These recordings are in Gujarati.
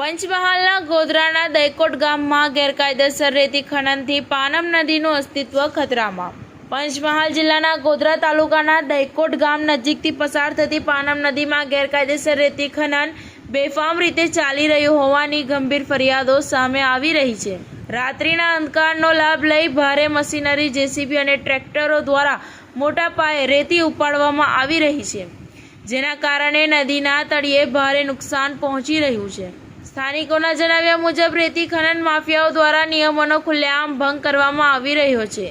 પંચમહાલના ગોધરાના દૈકોટ ગામમાં ગેરકાયદેસર રેતી ખનનથી પાનમ નદીનું અસ્તિત્વ ખતરામાં. પંચમહાલ જિલ્લાના ગોધરા તાલુકાના દૈકોટ ગામ નજીકથી પસાર થતી પાનમ નદીમાં ગેરકાયદેસર રેતી ખનન બેફામ રીતે ચાલી રહ્યું હોવાની ગંભીર ફરિયાદો સામે આવી રહી છે. રાત્રિના અંધકારનો લાભ લઈ ભારે મશીનરી, જેસીબી અને ટ્રેક્ટરો દ્વારા મોટા પાયે રેતી ઉપાડવામાં આવી રહી છે. જેના કારણે નદીના તળિયે ભારે નુકસાન પહોંચી રહ્યું છે. સ્થાનિકોના જણાવ્યા મુજબ, રેતી ખનન માફિયાઓ દ્વારા નિયમોનો ખુલ્લેઆમ ભંગ કરવામાં આવી રહ્યો છે.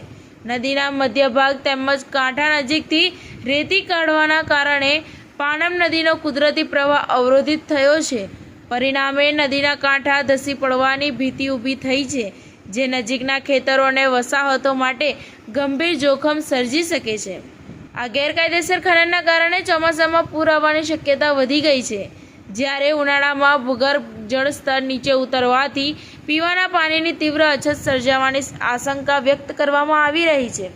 નદીના મધ્ય ભાગ તેમજ કાંઠા નજીકથી રેતી કાઢવાના કારણે પાનમ નદીનો કુદરતી પ્રવાહ અવરોધિત થયો છે. પરિણામે નદીના કાંઠા ધસી પડવાની ભીતિ ઊભી થઈ છે, જે નજીકના ખેતરો અને વસાહતો માટે ગંભીર જોખમ સર્જી શકે છે. આ ગેરકાયદેસર ખનનના કારણે ચોમાસામાં પૂર આવવાની શક્યતા વધી ગઈ છે. જ્યારે ઉનાળામાં ભૂગર્ભ જળસ્તર નીચે ઉતરવાથી પીવાના પાણીની તીવ્ર અછત સર્જાવાની આશંકા વ્યક્ત કરવામાં આવી રહી છે.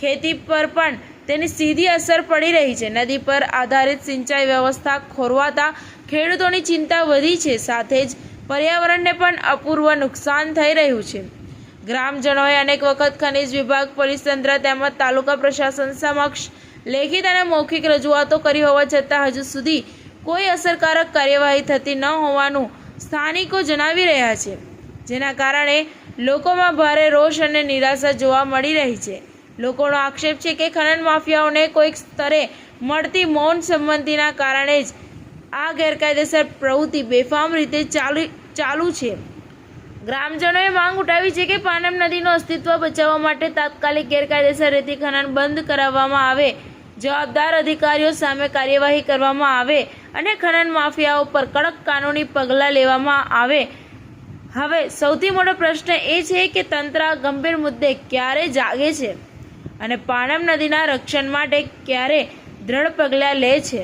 ખેતી પર પણ તેની સીધી અસર પડી રહી છે. નદી પર આધારિત સિંચાઈ વ્યવસ્થા ખોરવાતા ખેડૂતોની ચિંતા વધી છે. સાથે જ પર્યાવરણને પણ અપૂર્વ નુકસાન થઈ રહ્યું છે. ગ્રામજનોએ અનેક વખત ખનિજ વિભાગ, પોલીસ તંત્ર તેમજ તાલુકા પ્રશાસન સમક્ષ લેખિત અને મૌખિક રજૂઆતો કરી હોવા છતાં હજુ સુધી કોઈ અસરકારક કાર્યવાહી થતી ન હોવાનું સ્થાનિકો જણાવી રહ્યા છે. જેના કારણે લોકોમાં ભારે રોષ અને નિરાશા જોવા મળી રહી છે. લોકોનો આક્ષેપ છે કે ખનન માફિયાઓને કોઈક સ્તરે મળતી મૌન સંમતિના કારણે જ આ ગેરકાયદેસર પ્રવૃત્તિ બેફામ રીતે ચાલુ ચાલુ છે. ગ્રામજનોએ માંગ ઉઠાવી છે કે પાનમ નદીનું અસ્તિત્વ બચાવવા માટે તાત્કાલિક ગેરકાયદેસર રેતી ખનન બંધ કરાવવામાં આવે. જવાબદાર અધિકારીઓ સામે કાર્યવાહી કરવામાં આવે અને ખનન માફિયાઓ પર કડક કાનૂની પગલાં લેવામાં આવે. હવે સૌથી મોટો પ્રશ્ન એ છે કે તંત્ર ગંભીર મુદ્દે ક્યારે જાગે છે? અને પાણમ નદીના રક્ષણ માટે ક્યારે દ્રઢ પગલાં લે છે?